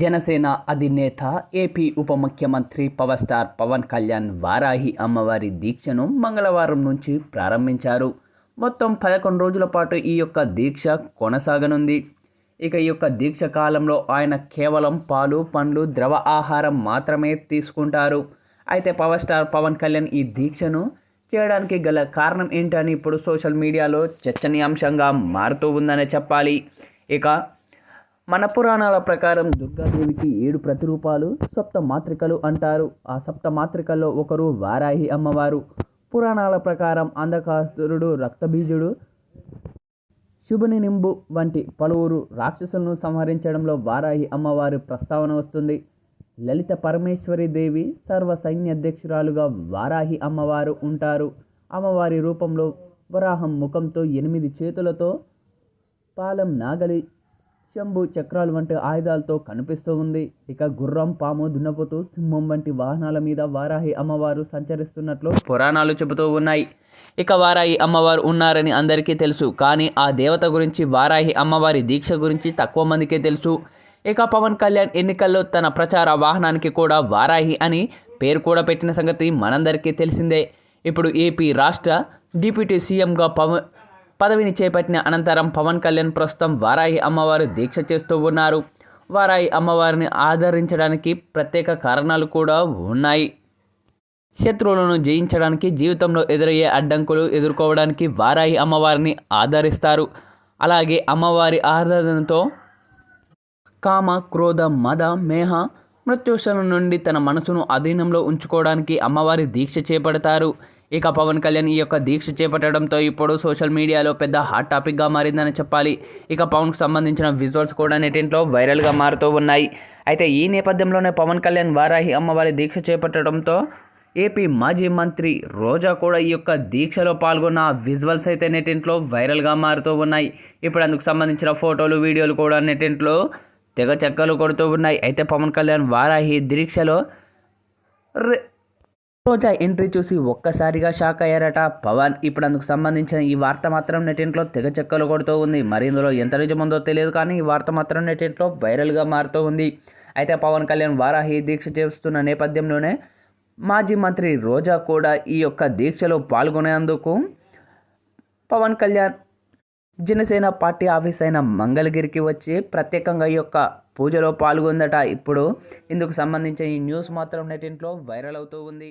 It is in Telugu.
జనసేన అధినేత ఏపీ ఉప ముఖ్యమంత్రి పవర్ స్టార్ పవన్ కళ్యాణ్ వారాహి అమ్మవారి దీక్షను మంగళవారం నుంచి ప్రారంభించారు. మొత్తం పదకొండు రోజుల పాటు ఈ యొక్క దీక్ష కొనసాగనుంది. ఇక ఈ యొక్క దీక్ష కాలంలో ఆయన కేవలం పాలు పండ్లు ద్రవ ఆహారం మాత్రమే తీసుకుంటారు. అయితే పవర్ స్టార్ పవన్ కళ్యాణ్ ఈ దీక్షను చేయడానికి గల కారణం ఏంటని ఇప్పుడు సోషల్ మీడియాలో చర్చనీయాంశంగా మారుతూ ఉందనే చెప్పాలి. ఇక మన పురాణాల ప్రకారం దుర్గాదేవికి ఏడు ప్రతిరూపాలు సప్త మాత్రికలు అంటారు. ఆ సప్త మాత్రికల్లో ఒకరు వారాహి అమ్మవారు. పురాణాల ప్రకారం అంధకాసురుడు రక్తబీజుడు శుభని నింబు వంటి పలువురు రాక్షసులను సంహరించడంలో వారాహి అమ్మవారి ప్రస్తావన వస్తుంది. లలిత పరమేశ్వరి దేవి సర్వ సైన్యాధ్యక్షురాలుగా వారాహి అమ్మవారు ఉంటారు. అమ్మవారి రూపంలో వరాహం ముఖంతో ఎనిమిది చేతులతో పాలం నాగలి శంభు చక్రాలు వంటి ఆయుధాలతో కనిపిస్తూ ఉంది. ఇక గుర్రం పాము దున్నపోతూ సింహం వంటి వాహనాల మీద వారాహి అమ్మవారు సంచరిస్తున్నట్లు పురాణాలు చెబుతూ ఉన్నాయి. ఇక వారాహి అమ్మవారు ఉన్నారని అందరికీ తెలుసు. కానీ ఆ దేవత గురించి వారాహి అమ్మవారి దీక్ష గురించి తక్కువ మందికే తెలుసు. ఇక పవన్ కళ్యాణ్ ఎన్నికల్లో తన ప్రచార వాహనానికి కూడా వారాహి అని పేరు కూడా పెట్టిన సంగతి మనందరికీ తెలిసిందే. ఇప్పుడు ఏపీ రాష్ట్ర డిప్యూటీ సీఎంగా పవన్ పదవిని చేపట్టిన అనంతరం పవన్ కళ్యాణ్ ప్రస్తుతం వారాయి అమ్మవారు దీక్ష చేస్తూ ఉన్నారు. వారాయి అమ్మవారిని ఆదరించడానికి ప్రత్యేక కారణాలు కూడా ఉన్నాయి. శత్రువులను జయించడానికి జీవితంలో ఎదురయ్యే అడ్డంకులు ఎదుర్కోవడానికి వారాయి అమ్మవారిని ఆదరిస్తారు. అలాగే అమ్మవారి ఆరాధనతో కామ క్రోధ మద మేహ మృత్యుశల నుండి తన మనసును అధీనంలో ఉంచుకోవడానికి అమ్మవారి దీక్ష చేపడతారు. ఇక పవన్ కళ్యాణ్ ఈ యొక్క దీక్ష చేపట్టడంతో ఇప్పుడు సోషల్ మీడియాలో పెద్ద హాట్ టాపిక్గా మారిందని చెప్పాలి. ఇక పవన్కు సంబంధించిన విజువల్స్ కూడా నెటింట్లో వైరల్గా మారుతూ ఉన్నాయి. అయితే ఈ నేపథ్యంలోనే పవన్ కళ్యాణ్ వారాహి అమ్మవారి దీక్ష చేపట్టడంతో ఏపీ మాజీ మంత్రి రోజా కూడా ఈ యొక్క దీక్షలో పాల్గొన్న విజువల్స్ అయితే నెటింట్లో వైరల్గా మారుతూ ఉన్నాయి. ఇప్పుడు అందుకు సంబంధించిన ఫోటోలు వీడియోలు కూడా నెటింట్లో తెగ చెక్కలు కొడుతూ ఉన్నాయి. అయితే పవన్ కళ్యాణ్ వారాహి దీక్షలో రే రోజా ఎంట్రీ చూసి ఒక్కసారిగా షాక్ అయ్యారట. పవన్ ఇప్పుడు అందుకు సంబంధించిన ఈ వార్త మాత్రం నెటింట్లో తెగ చెక్కలు కొడుతూ ఉంది. మరి ఇందులో ఎంత నిజముందో తెలియదు కానీ ఈ వార్త మాత్రం నెటింట్లో వైరల్గా మారుతూ ఉంది. అయితే పవన్ కళ్యాణ్ వారాహి దీక్ష చేస్తున్న నేపథ్యంలోనే మాజీ మంత్రి రోజా కూడా ఈ యొక్క దీక్షలో పాల్గొనేందుకు పవన్ కళ్యాణ్ జనసేన పార్టీ ఆఫీస్ అయిన మంగళగిరికి వచ్చి ప్రత్యేకంగా ఈ యొక్క పూజలో పాల్గొందట. ఇప్పుడు ఇందుకు సంబంధించిన ఈ న్యూస్ మాత్రం నెటింట్లో వైరల్ అవుతూ ఉంది.